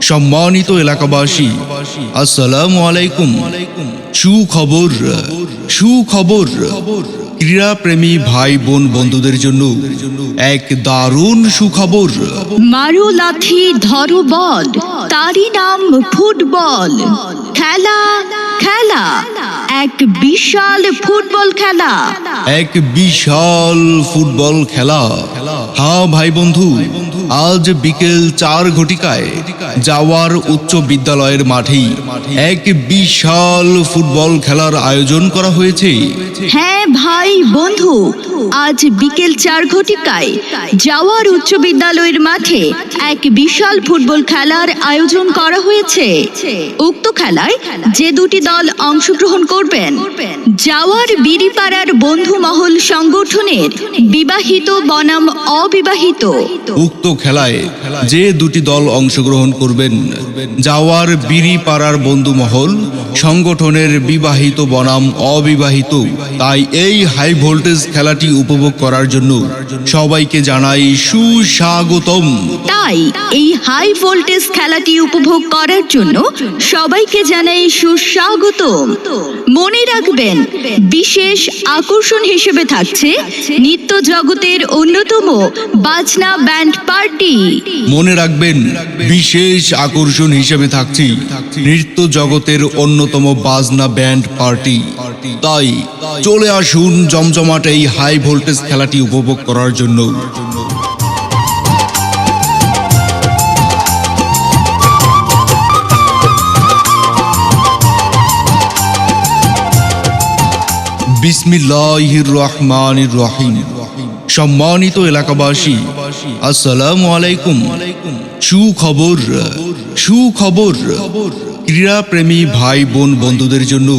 সম্মানিত এলাকাবাসী আসসালামু আলাইকুম সুখবর সুখবর। ক্রীড়া প্রেমী ভাই বোন বন্ধুদের জন্য এক দারুণ সুখবর। মারু লাথি ধরো বল, তারই নাম ফুটবল। খেলা এক বিশাল ফুটবল খেলা। এক বিশাল ফুটবল খেলা। হ্যাঁ ভাই বন্ধু আজ বিকেল চার ঘটিকায় যাওয়ার উচ্চ বিদ্যালয়ের মাঠেই এক বিশাল ফুটবল খেলার আয়োজন করা হয়েছে। হ্যাঁ ভাই বন্ধু আজ বিকেল চার ঘটিকায় যাওয়ার উচ্চ বিদ্যালয়ের মাঠে এক বিশাল ফুটবল খেলার আয়োজন করা হয়েছে। উক্ত খেলায় যে দুটি দল অংশগ্রহণ করবেন যাওয়ার বিড়িপাড়ার বন্ধু মহল সংগঠনের বিবাহিত বনাম অবিবাহিত। উক্ত খেলায় যে দুটি দল অংশগ্রহণ করবেন, জাওয়ার বিড়িপাড়ার বন্ধু মহল সংগঠনের বিবাহিত বনাম অবিবাহিত। তাই এই হাই ভোল্টেজ খেলাটি উপভোগ করার জন্য সবাইকে জানাই সুস্বাগতম। তাই এই হাই ভোল্টেজ খেলাটি উপভোগ করার জন্য সবাইকে জানাই সুস্বাগত মনে রাখবেন বিশেষ আকর্ষণ হিসেবে থাকছে নিত্য জগতের অন্যতম বাজনা ব্যান্ড পার্টি। মনে রাখবেন বিশেষ আকর্ষণ হিসেবে থাকছি নৃত্য জগতের অন্যতম বাজনা ব্যান্ড পার্টি। তাই চলে আসুন জমজমাট এই হাই ভোল্টেজ খেলাটি উপভোগ করার জন্য। সম্মানিত এলাকাবাসী আসসালামু আলাইকুম। সুখবর সুখবর। ক্রীড়াপ্রেমী ভাই বোন বন্ধুদের জন্য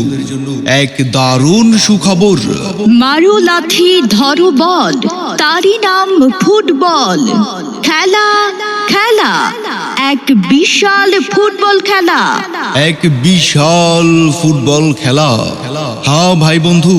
এক দারুণ সুখবর। মারু লাথি ধরো বল তারই নাম ফুটবল। খেলা খেলা এক বিশাল ফুটবল খেলা। এক বিশাল ফুটবল খেলা। হ্যাঁ ভাই বন্ধু।